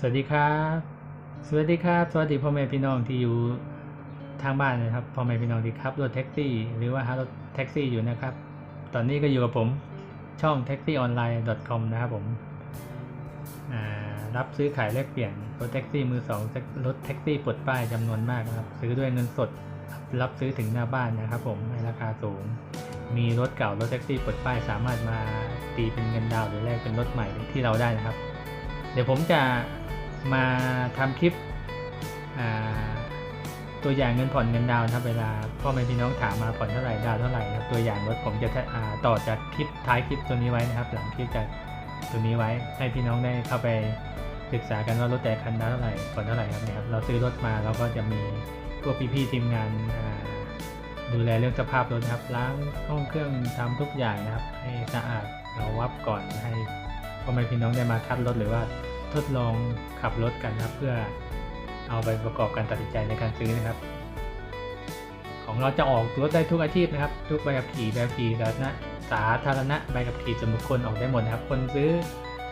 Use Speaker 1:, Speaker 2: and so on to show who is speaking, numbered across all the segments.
Speaker 1: สวัสดีครับ สวัสดีครับ สวัสดีพ่อแม่พี่น้องที่อยู่ทางบ้านนะครับ พ่อแม่พี่น้องที่ขับรถแท็กซี่ หรือว่าหารถแท็กซี่อยู่นะครับ ตอนนี้ก็อยู่กับผมช่อง taxionline.com นะครับผม รับซื้อขายแลกเปลี่ยนรถแท็กซี่มือสองรถแท็กซี่ปลดป้ายจำนวนมากนะครับ ซื้อด้วยเงินสด รับซื้อถึงหน้าบ้านนะครับ ผมในราคาสูง มีรถเก่ารถแท็กซี่ปลดป้ายสามารถมาตีเป็นเงินดาวหรือแลกเป็นรถใหม่ที่เราได้นะครับ เดี๋ยวผมจะ มาทำคลิปตัวอย่างเงินผ่อนเงินดาวน์นะครับเวลาพ่อแม่พี่น้องถามมาผ่อนเท่าไหร่ดาวเท่าไหร่นะครับตัวอย่างรถผมจะต่อจากคลิปท้ายคลิปตัวนี้ไว้นะครับ หลังคลิปจากตัวนี้ไว้ให้พี่น้องได้เข้าไปศึกษากันว่ารถแต่คันดาวน์เท่าไหร่ผ่อนเท่าไหร่ครับนี่ยครับ เราซื้อรถมาเราก็จะมีพวกพี่ๆทีมงานดูแลเรื่องสภาพรถนะครับล้างห้องเครื่องทำทุกอย่างนะครับให้สะอาดเราวับก่อนให้พ่อแม่พี่น้องได้มาคัดรถหรือว่า ทดลองขับรถกันนะครับ เพื่อเอาไปประกอบการตัดสินใจในการซื้อนะครับ ของเราจะออกรถได้ทุกอาชีพนะครับ ทุกใบขับขี่ใบขับขี่สาธารณะสาธารณะใบขับขี่ส่วนบุคคลออกได้หมดนะครับ คนซื้อ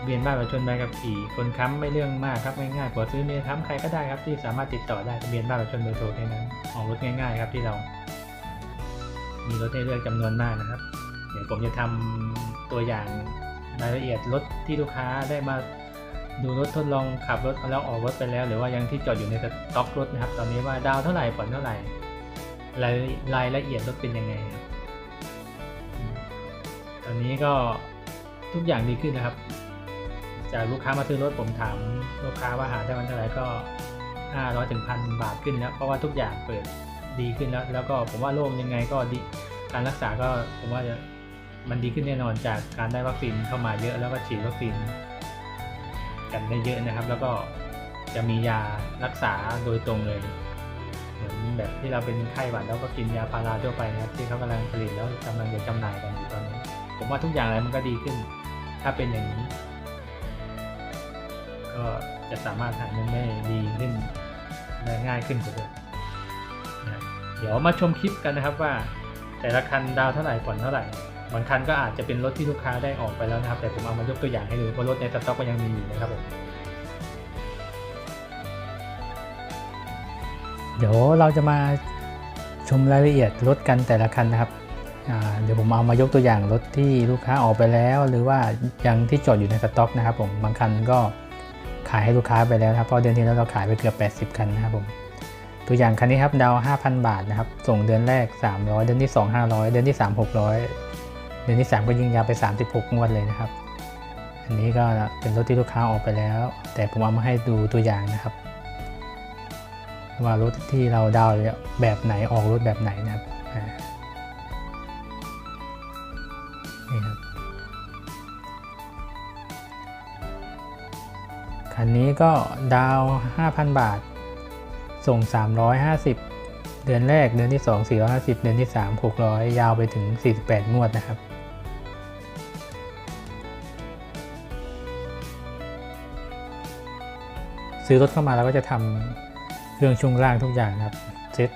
Speaker 1: เบียนบ้านประชาชนใบขับขี่คนค้ำไม่เรื่องมากครับง่ายๆผัวซื้อเมียค้ำใครก็ได้ครับที่สามารถติดต่อได้ทะเบียนบ้านประชาชนเบอร์โทรแค่นั้นออกรถง่าย ๆ ครับที่เรา มีรถให้เลือกจำนวนมากนะครับ เดี๋ยวผมจะทำตัวอย่างรายละเอียดรถที่ลูกค้าได้มา ดูรถทดลองขับรถแล้วออกรถไปแล้ว หรือว่ายังที่จอดอยู่ในสต็อกรถนะครับ ตอนนี้ว่าดาวเท่าไหร่ผ่อนเท่าไหร่รายรายละเอียดรถเป็นยังไงครับตอนนี้ก็ทุกอย่างดีขึ้นนะครับ จากลูกค้ามาซื้อรถผมถามลูกค้าว่าหาได้วันเท่าไหร่ก็500ถึงพันบาทขึ้นแล้ว เพราะว่าทุกอย่างเปิดดีขึ้นแล้ว แล้วก็ผมว่าโล่งยังไงก็ดีการรักษาก็ผมว่าจะมันดีขึ้นแน่นอนจากการได้วัคซีนเข้ามาเยอะแล้วก็ฉีดวัคซีน กันได้เยอะนะครับ แล้วก็จะมียารักษาโดยตรงเลยเหมือนแบบที่เราเป็นไข้หวัดแล้วก็กินยาพาราทั่วไปนะครับ ที่เขากำลังผลิตแล้วกำลังจะจำหน่ายกันอยู่ตอนนี้ผมว่าทุกอย่างอะไรมันก็ดีขึ้น ถ้าเป็นอย่างนี้ ก็จะสามารถหาเงินได้ดีขึ้นได้ง่ายขึ้นกว่าเดิมนะเดี๋ยวมาชมคลิปกันนะครับว่า แต่ละคันดาวเท่าไหร่ผ่อนเท่าไหร่ บางคันก็อาจจะเป็นรถที่ลูกค้าได้ออกไปแล้วนะครับ แต่ผมเอามายกตัวอย่างให้ดูเพราะรถในสต็อกก็ยังมีอยู่นะครับผมเดี๋ยวเราจะมาชมรายละเอียดรถกันแต่ละคันนะครับเดี๋ยวผมเอามายกตัวอย่างรถที่ลูกค้าออกไปแล้ว หรือว่ายังที่จอดอยู่ในสต็อกนะครับผมบางคันก็ขายให้ลูกค้าไปแล้วครับเพราะเดือนที่แล้วเราขายไปเกือบ 80 คันนะครับผมตัวอย่างคันนี้ครับดาว 5,000 บาทนะครับ ส่งเดือนแรก 300 เดือนที่ 2 500 เดือนที่ 3 600 เดือนที่3ก็ยิงยาวไป 36 งวดเลยนะครับ อันนี้ก็เป็นรถที่ลูกค้าออกไปแล้ว แต่ผมเอามาให้ดูตัวอย่างนะครับ ว่ารถที่เราดาวแบบไหนออกรถแบบไหนนะครับนี่ครับ คันนี้ก็ดาว 5,000 บาท ส่ง 350 เดือนแรก เดือนที่ 2 450 เดือนที่ 3 600 ยาวไปถึง 48 งวดนะครับ ซื้อรถเข้ามาเราก็จะทำเครื่องช่วงล่างทุกอย่างนะครับเซ็ต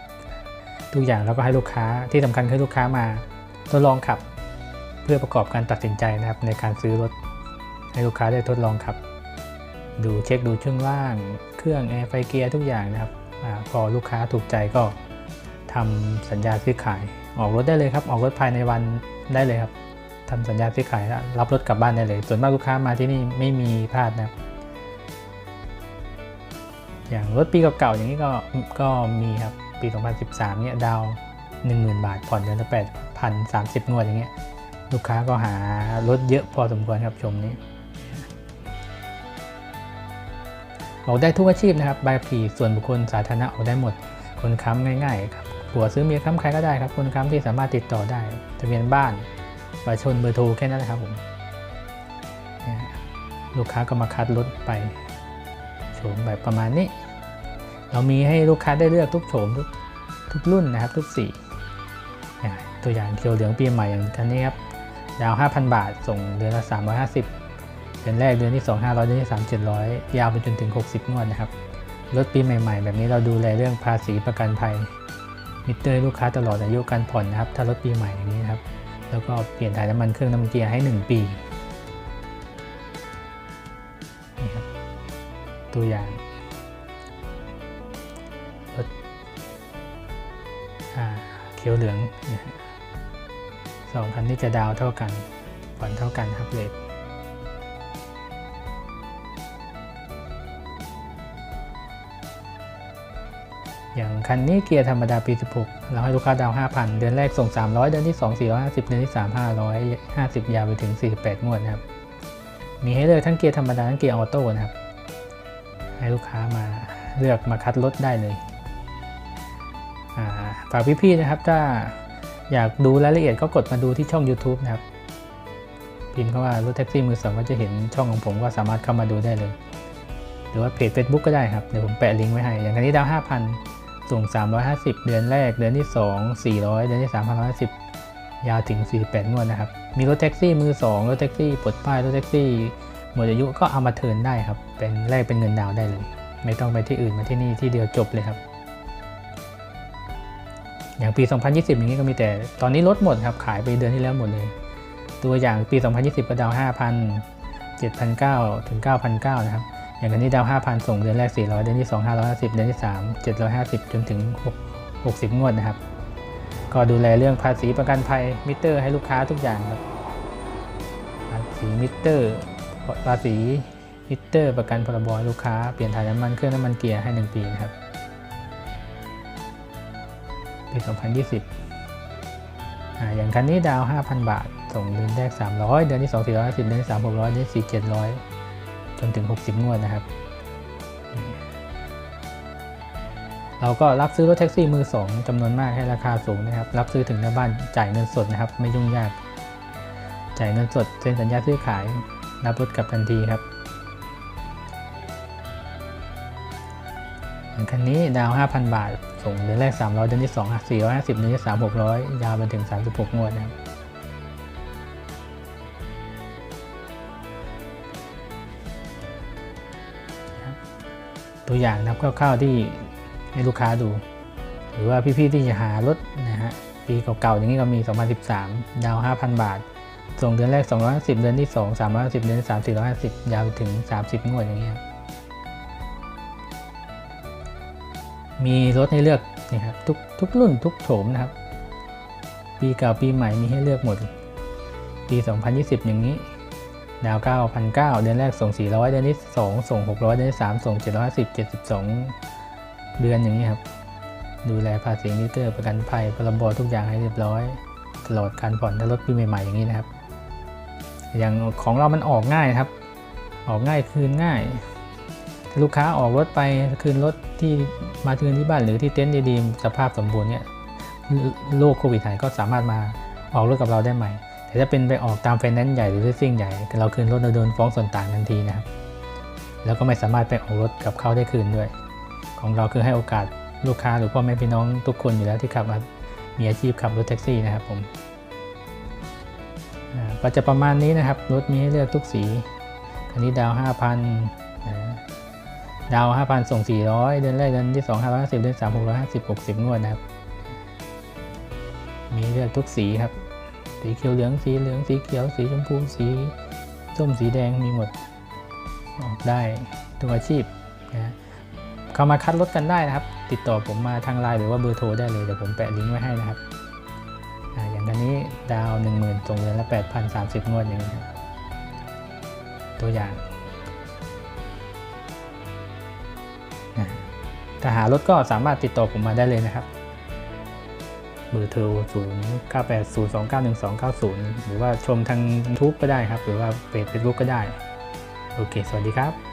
Speaker 1: ทุกอย่างแล้วก็ให้ลูกค้าที่สำคัญคือลูกค้ามาทดลองขับ เพื่อประกอบการตัดสินใจนะครับ ในการซื้อรถให้ลูกค้าได้ทดลองขับ ดูเช็คดูช่วงล่าง เครื่องแอร์ไฟเกียร์ทุกอย่างนะครับอพอลูกค้าถูกใจก็ทำสัญญาซื้อขายออกรถได้เลยครับ ออกรถภายในวันได้เลยครับทำสัญญาซื้อขายรับรถกลับบ้านได้เลย ส่วนมากลูกค้ามาที่นี่ไม่มีพลาดนะครับ อย่างรถปีเก่าๆอย่างนี้ก็ก็มีครับ ปี 2013 เนี่ยดาว 10,000 บาท ผ่อนเดือนละ8,000 30 งวดอย่างเงี้ยลูกค้าก็หารถเยอะพอสมควรครับชมนี้ออกได้ทุกอาชีพนะครับใบขี่ส่วนบุคคลสาธารณะออกได้หมด คนค้ำง่ายๆครับผัวซื้อเมียค้ำใครก็ได้ครับ คนค้ำที่สามารถติดต่อได้ทะเบียนบ้านประชาชนเบอร์โทรแค่นั้นแหละครับผมลูกค้าก็มาคัดรถไป โฉมแบบประมาณนี้ เรามีให้ลูกค้าได้เลือกทุกโฉมทุกทุกรุ่นนะครับทุกสีตัวอย่างเขียวเหลืองปีใหม่อย่างคันนี้ครับดาว 5,000 บาท ส่งเดือนละ 350 เดือนแรกเดือนที่ 2 500 เดือนที่ 3 700 ยาวไปจนถึง 60 งวดนะครับ รถปีใหม่ ๆ แบบนี้เราดูแลเรื่องภาษีประกันภัย มิเตอร์ลูกค้าตลอดอายุการผ่อนนะครับ ถ้ารถปีใหม่อย่างนี้นะครับ แล้วก็เปลี่ยนถ่ายน้ำมันเครื่องน้ำมันเกียร์ให้ 1 ปี ตัวอย่างรถเขียวเหลืองสองคันนี้จะดาวเท่ากันผ่อนเท่ากันครับเลทอย่างคันนี้เกียร์ธรรมดาปี 16 เราให้ลูกค้าดาว 5,000 เดือนแรกส่ง 300 เดือนที่ 2 450 เดือนที่ 3 550 ยาวไปถึง 48 งวดนะครับ มีให้เลือกทั้งเกียร์ธรรมดา ทั้งเกียร์ออโต้นะครับ ให้ลูกค้ามาเลือกมาคัดรถได้เลยอ่าฝากพี่ๆนะครับถ้าอยากดูรายละเอียดก็กดมาดูที่ช่อง YouTube นะครับ พิมพ์เข้าว่ารถแท็กซี่มือสองก็จะเห็นช่องของผมก็สามารถเข้ามาดูได้เลย หรือว่าเพจ Facebook ก็ได้ครับ เดี๋ยวผมแปะลิงก์ไว้ให้ อย่างคันนี้ดาว 5,000 ส่ง 350 เดือนแรก เดือนที่ 2 400 เดือนที่3 510 ยาวถึง 48 งวดนะครับ มีรถแท็กซี่มือ 2 รถแท็กซี่ปลดป้าย รถแท็กซี่ หมดอายุก็เอามาเทินได้ครับ เป็นแลกเป็นเงินดาวได้เลย ไม่ต้องไปที่อื่นมาที่นี่ที่เดียวจบเลยครับ อย่างปี 2020 อย่างนี้ก็มีแต่ตอนนี้ลดหมดครับขายไปเดือนที่แล้วหมดเลย ตัวอย่างปี 2020 ก็ดาว 5,000 7,900ถึง9,900นะครับ อย่างอันนี้ดาว 5,000 ส่งเดือนแรก 400 เดือนที่ 2 550 เดือนที่ 3 750 จนถึง6 60 งวดนะครับ ก็ดูแลเรื่องภาษีประกันภัยมิเตอร์ให้ลูกค้าทุกอย่างครับ ภาษีมิเตอร์ ภาษีมิเตอร์ ประกันพรบลูกค้า เปลี่ยนถ่ายน้ำมันเครื่องน้ำมันเกียร์ให้ 1 ปีนะครับปี 2020อ่าอย่างคันนี้ดาว 5,000 บาท ส่งเดือนแรก 300 เดือนที่ 2 450 เดือนที่3 600 เดือนที่4 700 จนถึง 60 งวดนะครับ เราก็รับซื้อรถแท็กซี่มือ 2จำนวนมากให้ราคาสูงนะครับ รับซื้อถึงหน้าบ้านจ่ายเงินสดนะครับ ไม่ยุ่งยาก จ่ายเงินสดเซ็นสัญญาซื้อขาย รับรถกลับทันทีครับคันนี้ดาว 5,000 บาท ส่งเดือนแรก 300 เดือนที่ 2 450 เดือนที่ 3 600 ยาวไปถึง 36 งวดนะครับตัวอย่างนะครับคร่าวๆที่ให้ลูกค้าดู หรือว่าพี่ๆที่จะหารถนะฮะปีเก่าๆอย่างนี้ก็มี 2013 ดาว 5,000 บาท ส่งเดือนแรก 250 เดือนที่ 2 350 เดือนที่3 450 ยาวไปถึง 30 งวดอย่างเงี้ยมีรถให้เลือกนี่ครับทุกทุกรุ่นทุกโฉมนะครับ ปีเก่าปีใหม่มีให้เลือกหมด ปี 2020 อย่างนี้ ดาว9,900เดือนแรกส่ง 400 เดือนที่ 2 ส่ง 600 เดือนที่ 3 ส่ง 750 72 เดือนอย่างนี้ครับ ดูแลภาษีมิเตอร์ประกันภัยพรบทุกอย่างให้เรียบร้อยตลอดการผ่อนถ้ารถปีใหม่ๆอย่างนี้นะครับ อย่างของเรามันออกง่ายครับ ออกง่ายคืนง่ายถ้าลูกค้าออกรถไปคืนรถที่มาคืนที่บ้านหรือที่เต็นท์ดีๆสภาพสมบูรณ์เนี่ยโรคโควิดหายก็สามารถมาออกรถกับเราได้ใหม่ แต่ถ้าเป็นไปออกตามไฟแนนซ์ใหญ่หรือซิ่งใหญ่ เราคืนรถเราโดนฟ้องส่วนต่างทันทีนะครับ แล้วก็ไม่สามารถไปออกรถกับเขาได้คืนด้วย ของเราคือให้โอกาสลูกค้าหรือพ่อแม่พี่น้องทุกคนอยู่แล้วที่ขับมีอาชีพขับรถแท็กซี่นะครับผม ก็จะประมาณนี้นะครับ รถมีให้เลือกทุกสีคันนี้ดาว 5,000นะดาว 5,000 ส่ง 400 เดือนแรกเดือนที่ 2 550 เดือน3 650 60 งวดนะครับ มีเลือกทุกสีครับ สีเขียวเหลือง สีเหลือง สีเขียว สีชมพู สีส้ม สีแดง มีหมด ออกได้ทุกอาชีพนะเข้ามาคัดรถกันได้นะครับ ติดต่อผมมาทางไลน์หรือว่าเบอร์โทรได้เลย เดี๋ยวผมแปะลิงก์ไว้ให้นะครับ อันนี้ดาว 10,000ส่งเดือนละ8,030 งวดอย่างนี้ครับตัวอย่างถ้าหารถก็สามารถติดต่อผมมาได้เลยนะครับเบอร์โทร0 9 8 0 2 9 1 2 9 0 หรือว่าชมทาง YouTube ก็ได้ครับ หรือว่าเพจ Facebook ก็ได้ โอเค สวัสดีครับ